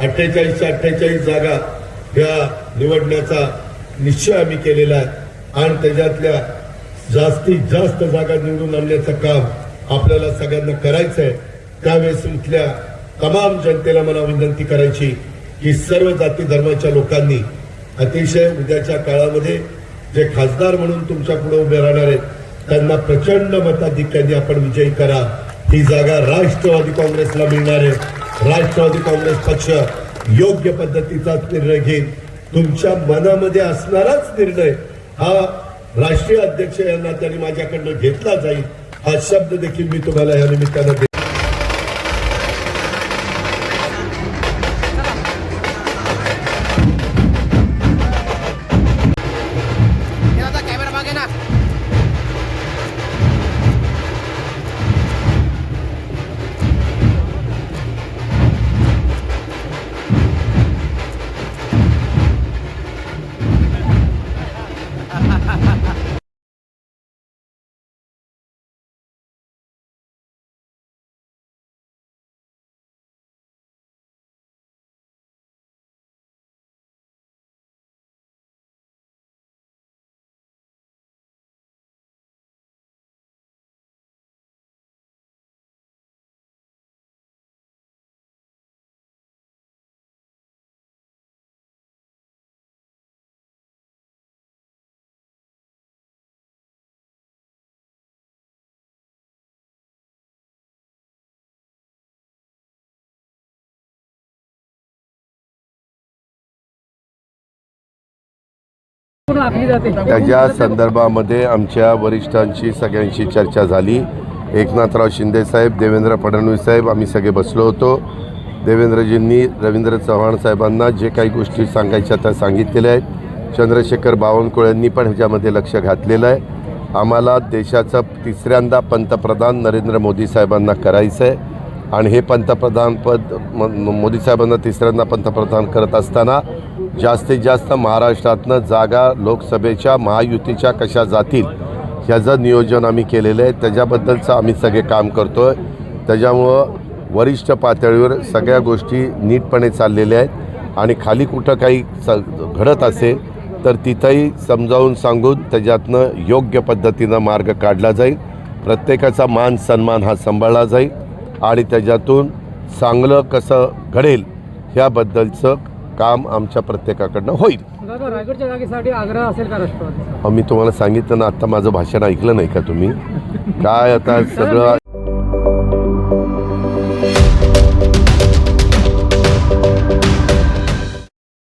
अठ्ठेचाळीसच्या अठ्ठेचाळीस जागा ह्या निवडण्याचा निश्चय आम्ही केलेला आहे. आणि त्याच्यातल्या जास्तीत जास्त जागा निवडून आणण्याचं काम आपल्याला सगळ्यांना करायचं आहे. त्यावेळेस इथल्या तमाम जनतेला मला विनंती करायची की सर्व जाती धर्माच्या लोकांनी अतिशय उद्याच्या काळामध्ये जे खासदार म्हणून तुमच्यापुढे उभे राहणार आहेत त्यांना प्रचंड मताधिक्याने आपण विजयी करा. ही जागा राष्ट्रवादी काँग्रेसला मिळणार आहे. राष्ट्रवादी काँग्रेस पक्ष योग्य पद्धतीचाच निर्णय घेईल. तुमच्या मनामध्ये असणाराच निर्णय हा राष्ट्रीय अध्यक्ष यांना त्यांनी माझ्याकडनं घेतला जाईल. हा शब्द देखील मी तुम्हाला या निमित्तानं दे- आता कॅमेरा मागे ना. त्याच्या संदर्भामध्ये आमच्या वरिष्ठांची सगळ्यांशी चर्चा झाली. एकनाथराव शिंदे साहेब देवेंद्र फडणवीस साहेब आम्ही सगळे बसलो होतो. देवेंद्रजींनी रवींद्र चव्हाण साहेबांना जे काही गोष्टी सांगायच्या त्या सांगितलेल्या आहेत. चंद्रशेखर बावनकुळेंनी पण ह्याच्यामध्ये लक्ष घातलेलं आहे. आम्हाला देशाचं तिसऱ्यांदा पंतप्रधान नरेंद्र मोदी साहेबांना करायचं आहे. आणि हे पंतप्रधान पद म- म- मोदी साहेबांना तिसऱ्यांदा पंतप्रधान करत असताना जास्तीत जास्त महाराष्ट्रातनं जागा लोकसभेच्या महायुतीच्या कशा जातील ह्याचं नियोजन आम्ही केलेलं आहे. त्याच्याबद्दलचं आम्ही सगळे काम करतो आहे त्याच्यामुळं वरिष्ठ पातळीवर सगळ्या गोष्टी नीटपणे चाललेल्या आहेत. आणि खाली कुठं काही स घडत असेल तर तिथंही समजावून सांगून त्याच्यातनं योग्य पद्धतीनं मार्ग काढला जाईल. प्रत्येकाचा मान सन्मान हा सांभाळला जाईल. आणि त्याच्यातून चांगलं कसं घडेल ह्याबद्दलचं काम आमच्या प्रत्येकाकडनं होईल. रायगडच्या जागेसाठी आग्रह असेल का राष्ट्रवादी मी तुम्हाला सांगितलं ना आत्ता माझं भाषण ऐकलं नाही का तुम्ही? काय आता सगळं